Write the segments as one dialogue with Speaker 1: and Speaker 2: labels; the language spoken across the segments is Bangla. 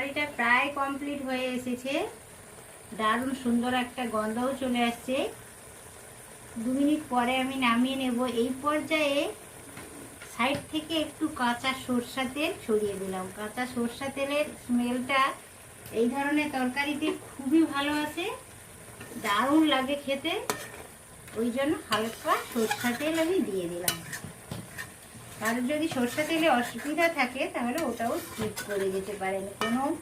Speaker 1: তরকারিটা প্রায় কমপ্লিট হয়ে এসেছে। দারুণ সুন্দর একটা গন্ধও চলে আসছে। দু মিনিট পরে আমি নামিয়ে নেব। এই পর্যায়ে সাইড থেকে একটু কাঁচা সরষা তেল ছড়িয়ে দিলাম। কাঁচা সরষা তেলের স্মেলটা এই ধরনের তরকারিতে খুবই ভালো আছে দারুণ লাগে খেতে। ওই জন্য হালকা সরষা তেল আমি দিয়ে দিলাম। আর যদি সর্ষে তেলে অসুবিধা থাকে, তাহলে ওটাও স্কিপ করে যেতে পারেন। কোনো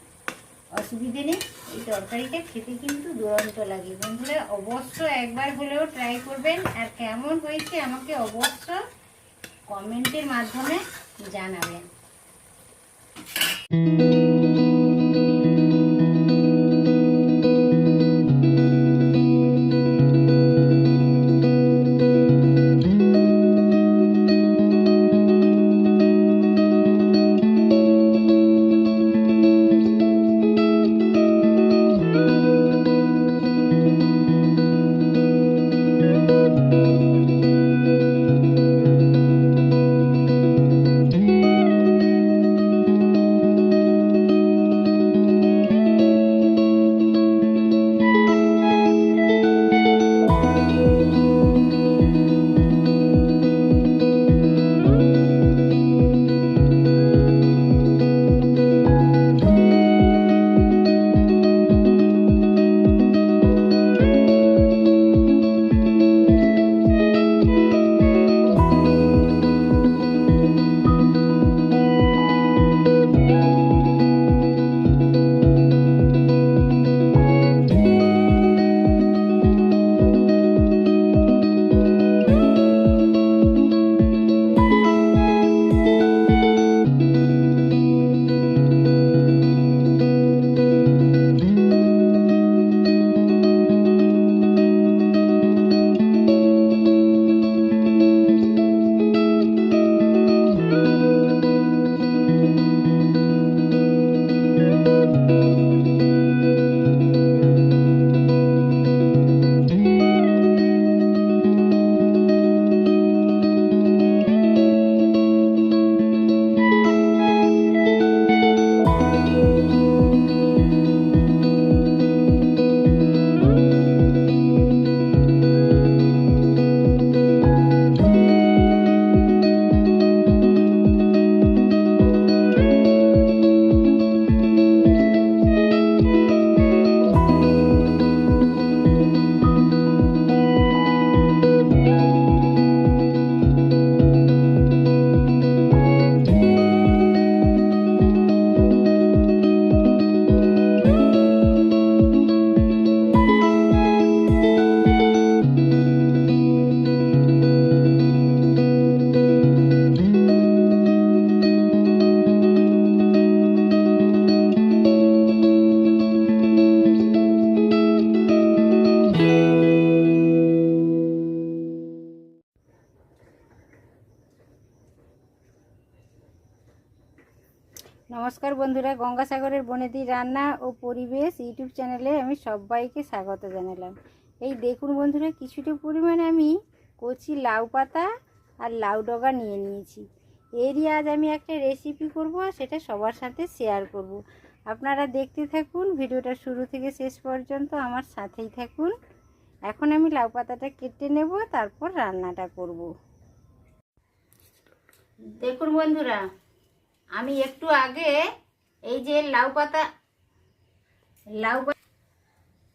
Speaker 1: অসুবিধে নেই। এই তরকারিটা খেতে কিন্তু দুরন্ত লাগে। বন্ধুরা, অবশ্য একবার হলেও ট্রাই করবেন। আর কেমন হয়েছে আমাকে অবশ্য কমেন্টের মাধ্যমে জানাবেন। নমস্কার বন্ধুরা, গঙ্গাসাগরের বনেদি রান্না ও পরিবেশ ইউটিউব চ্যানেলে আমি সবাইকে স্বাগত জানালাম এই দেখুন বন্ধুরা, কিছুটা পরিমাণে আমি কচি লাউ পাতা আর লাউ ডগা নিয়ে নিয়েছি এরই আজ আমি একটা রেসিপি করব সেটা সবার সাথে শেয়ার করব। আপনারা দেখতে থাকুন, ভিডিওটা শুরু থেকে শেষ পর্যন্ত আমার সাথেই থাকুন এখন আমি লাউ পাতাটা কেটে নেব, তারপর রান্নাটা করব। দেখুন বন্ধুরা আমি একটু আগে এই যে লাউ পাতা, লাউ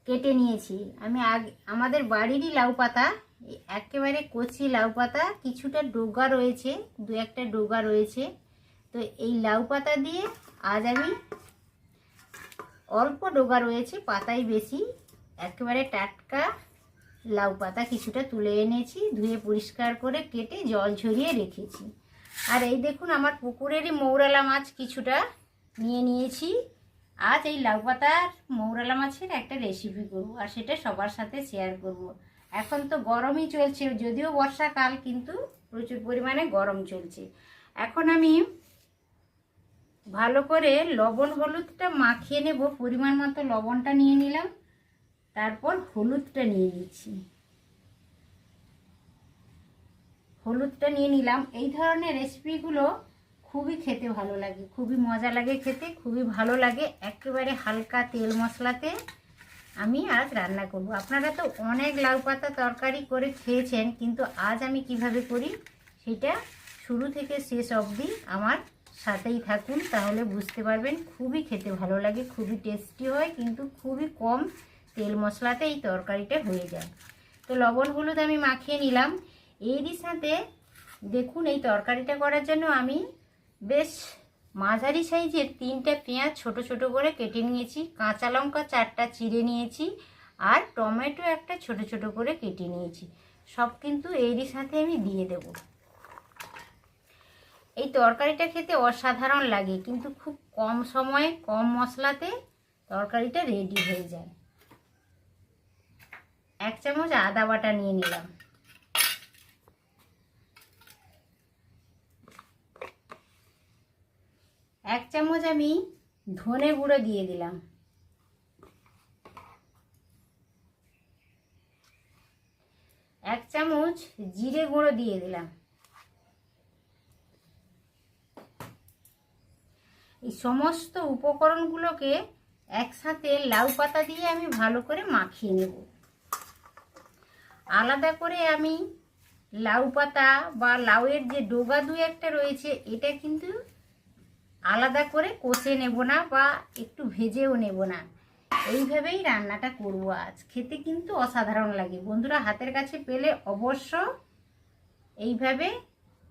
Speaker 1: কেটে নিয়েছি। আমি আগে, আমাদের বাড়িরই লাউ পাতা, একেবারে কচি লাউ পাতা, কিছুটা ডোগা রয়েছে, দু একটা ডোগা রয়েছে। তো এই লাউ পাতা দিয়ে আজ আমি অল্প ডোগা রয়েছে, পাতাই বেশি। একেবারে টাটকা লাউ পাতা কিছুটা তুলে এনেছি, ধুয়ে পরিষ্কার করে কেটে জল ঝরিয়ে রেখেছি। আর এই দেখুন, আমার পুকুরেরই মৌরালা মাছ কিছুটা নিয়ে নিয়েছি। আজ এই লাউ পাতার মৌরালা মাছের একটা রেসিপি করব আর সেটা সবার সাথে শেয়ার করব। এখন তো গরমই চলছে, যদিও বর্ষাকাল, কিন্তু প্রচুর পরিমাণে গরম চলছে। এখন আমি ভালো করে লবণ হলুদটা মাখিয়ে নেব, পরিমাণ মতো লবণটা নিয়ে নিলাম। তারপর হলুদটা নিয়ে নিচ্ছি। হলুদটা নিয়ে নিলাম। এই ধরনের রেসিপিগুলো খুবই খেতে ভালো লাগে, খুবই মজা লাগে খেতে, খুবই ভালো লাগে। একেবারে হালকা তেল মশলাতে আমি আজ রান্না করব। আপনারা তো অনেক লাউ পাতা তরকারি করে খেয়েছেন, কিন্তু আজ আমি কীভাবে করি সেটা শুরু থেকে শেষ অবধি আমার সাথেই থাকুন, তাহলে বুঝতে পারবেন। খুবই খেতে ভালো লাগে, খুবই টেস্টি হয়, কিন্তু খুবই কম তেল মশলাতে এই তরকারিটা হয়ে যায়। তো লবণ হলুদ আমি মাখিয়ে নিলাম। এরই সাথে দেখুন, এই তরকারিটা করার জন্য আমি বেশ মাঝারি সাইজের তিনটা পেঁয়াজ ছোট ছোট করে কেটে নিয়েছি, কাঁচা লঙ্কা চারটা চিড়ে নিয়েছি আর টমেটো একটা ছোট ছোট করে কেটে নিয়েছি। সব কিন্তু এরই সাথে আমি দিয়ে দেব। এই তরকারিটা খেতে অসাধারণ লাগে, কিন্তু খুব কম সময়ে, কম মশলাতে তরকারিটা রেডি হয়ে যায়। এক চামচ আদা বাটা নিয়ে নিলাম। এক চামচ আমি ধনে গুঁড়ো দিয়ে দিলাম। এক চামচ জিরে গুঁড়ো দিয়ে দিলাম। এই সমস্ত উপকরণগুলোকে একসাথে লাউ পাতা দিয়ে আমি ভালো করে মাখিয়ে নেব। আলাদা করে আমি লাউ পাতা বা লাউয়ের যে ডোগা দু একটা রয়েছে, এটা কিন্তু আলাদা করে কষে নেব না বা একটু ভেজেও নেব না। এইভাবেই রান্নাটা করব আজ। খেতে কিন্তু অসাধারণ লাগে। বন্ধুরা, হাতের কাছে পেলে অবশ্য এইভাবে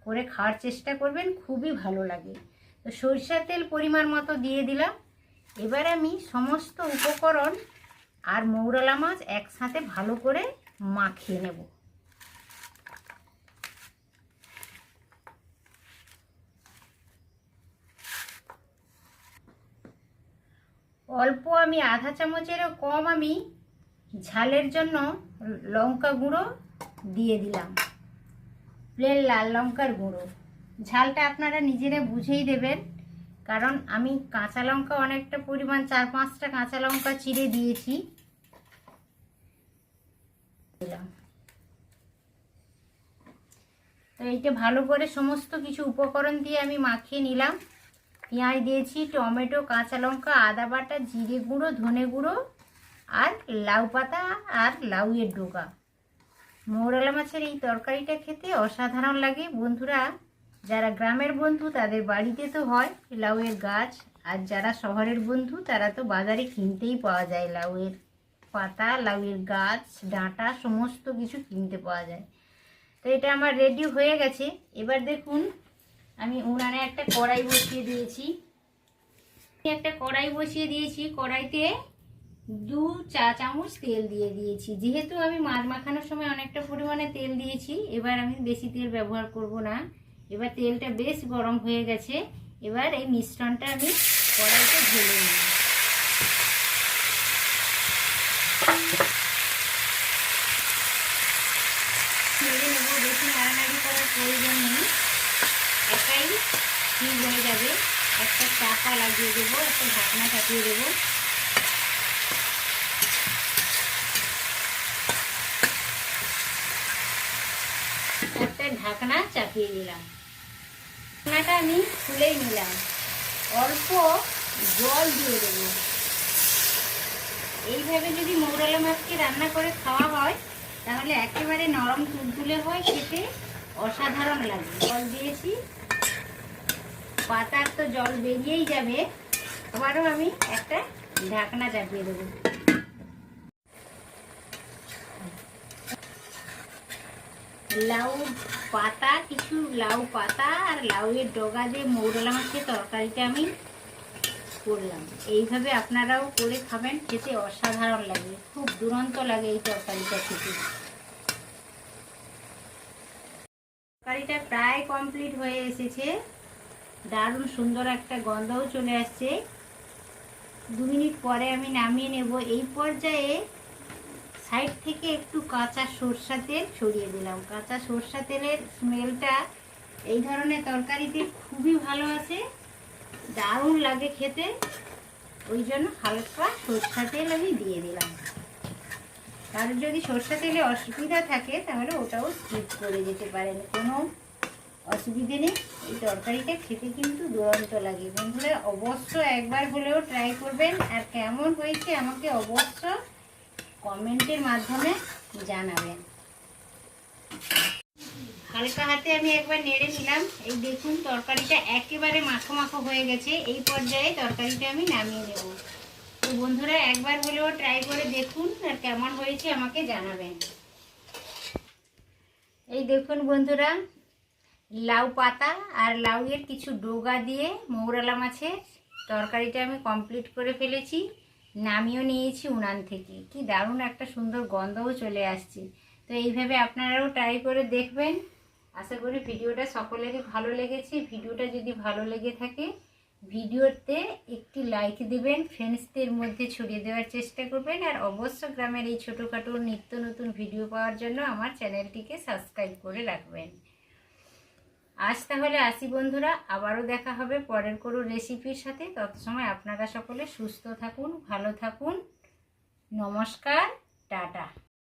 Speaker 1: করে খাওয়ার চেষ্টা করবেন, খুবই ভালো লাগে। তো সরিষার তেল পরিমাণ মতো দিয়ে দিলাম। এবার আমি সমস্ত উপকরণ আর মৌরলা মাছ একসাথে ভালো করে মাখিয়ে নেব। অল্প আমি আধা চামচেরও কম আমি ঝালের জন্য লঙ্কা গুঁড়ো দিয়ে দিলাম। প্লেন লাল লঙ্কার গুঁড়ো। ঝালটা আপনারা নিজেরা বুঝেই দেবেন, কারণ আমি কাঁচা লঙ্কা অনেকটা পরিমাণ, চার পাঁচটা কাঁচা লঙ্কা চিড়ে দিয়েছি। দিলাম। তো এইটা ভালো করে সমস্ত কিছু উপকরণ দিয়ে আমি মাখিয়ে নিলাম। পেঁয়াজ দিয়েছি, টমেটো, কাঁচা লঙ্কা, আদা বাটা, জিরে গুঁড়ো, ধনে গুঁড়ো আর লাউ পাতা আর লাউয়ের ডোকা মৌরলা মাছের এই তরকারিটা খেতে অসাধারণ লাগে। বন্ধুরা, যারা গ্রামের বন্ধু, তাদের বাড়িতে তো হয় লাউয়ের গাছ। আর যারা শহরের বন্ধু, তারা তো বাজারে কিনতেই পাওয়া যায় লাউয়ের পাতা, লাউয়ের গাছ, ডাঁটা, সমস্ত কিছু কিনতে পাওয়া যায়। তো এটা আমার রেডি হয়ে গেছে। এবার দেখুন আমি উনানে একটা কড়াই বসিয়ে দিয়েছি। একটা কড়াই বসিয়ে দিয়েছি। কড়াইতে দু চা চামচ তেল দিয়ে দিয়েছি। যেহেতু আমি মাছ মাখানোর সময় অনেকটা পরিমাণে তেল দিয়েছি, এবার আমি বেশি তেল ব্যবহার করব না। এবার তেলটা বেশ গরম হয়ে গেছে। এবার এই মিশ্রণটা আমি কড়াইতে ঢেলে নিই ঢেলে নেব। বেশি নাড়ানাড়ি করার প্রয়োজন নেই। একাই ঠিক হয়ে যাবে। একটা চাপা লাগিয়ে দেবো, একটা ঢাকনা চাপিয়ে দেবো। একটা ঢাকনা চাপিয়ে দিলাম ঢাকনাটা আমি খুলেই নিলাম। অল্প জল দিয়ে দেবো। এইভাবে যদি মৌরালা মাছকে রান্না করে খাওয়া হয়, তাহলে একেবারে নরম তুলতুলে হয় খেতে। অসাধারণ লাগে জল দিয়েছি। পাতার তো জল বেরিয়েই যাবে। আবারও আমি একটা ঢাকনা চাপিয়ে দেবো। লাউ পাতা, কিছু লাউ পাতা আর লাউয়ের ডগা দিয়ে মৌরলা মাছের তরকারিটা আমি করলাম। এইভাবে আপনারাও করে খাবেন, খেতে অসাধারণ লাগে। খুব দুরন্ত লাগে এই তরকারিটা খেতে। তরকারিটা প্রায় কমপ্লিট হয়ে এসেছে। দারুণ সুন্দর একটা গন্ধও চলে আসছে। দু মিনিট পরে আমি নামিয়ে নেব। এই পর্যায়ে সাইড থেকে একটু কাঁচা সর্ষা তেল ছড়িয়ে দিলাম। কাঁচা সর্ষা তেলের স্মেলটা এই ধরনের তরকারিতে খুবই ভালো আছে দারুণ লাগে খেতে। ওই জন্য হালকা সর্ষা তেল আমি দিয়ে দিলাম। কারোর যদি সর্ষা তেলে অসুবিধা থাকে, তাহলে ওটাও স্কিপ করে যেতে পারেন। কোনো অসুবিধে নেই। এই তরকারিটা খেতে কিন্তু দুরন্ত লাগে। বন্ধুরা, অবশ্য একবার হলেও ট্রাই করবেন। আর কেমন হয়েছে আমাকে অবশ্য কমেন্টের মাধ্যমে জানাবেন। হালকা হাতে আমি একবার নেড়ে নিলাম। এই দেখুন, তরকারিটা একেবারে মাখো মাখো হয়ে গেছে। এই পর্যায়ে তরকারিটা আমি নামিয়ে নেব। বন্ধুরা, একবার হলেও ট্রাই করে দেখুন আর কেমন হয়েছে আমাকে জানাবেন। এই দেখুন বন্ধুরা, লাউ পাতা আর লাউয়ের কিছু ডোগা দিয়ে মৌরালা মাছের তরকারিটা আমি কমপ্লিট করে ফেলেছি, নামিয়েও নিয়েছি উনান থেকে। কি দারুণ একটা সুন্দর গন্ধও চলে আসছে। তো এইভাবে আপনারাও ট্রাই করে দেখবেন। আশা করি ভিডিওটা সকলেরই ভালো লেগেছে। ভিডিওটা যদি ভালো লেগে থাকে ভিডিওতে একটি লাইক দেবেন ফ্রেন্ডসদের মধ্যে ছড়িয়ে দেওয়ার চেষ্টা করবেন, আর অবশ্য গ্রামের এই ছোটোখাটো নিত্য নতুন ভিডিও পাওয়ার জন্য আমার চ্যানেলটিকে সাবস্ক্রাইব করে রাখবেন। আজ তাহলে আসি বন্ধুরা, আবারও দেখা হবে পরের কোনো রেসিপির সাথে। তত সময় আপনারা সকলে সুস্থ থাকুন, ভালো থাকুন। নমস্কার, টাটা।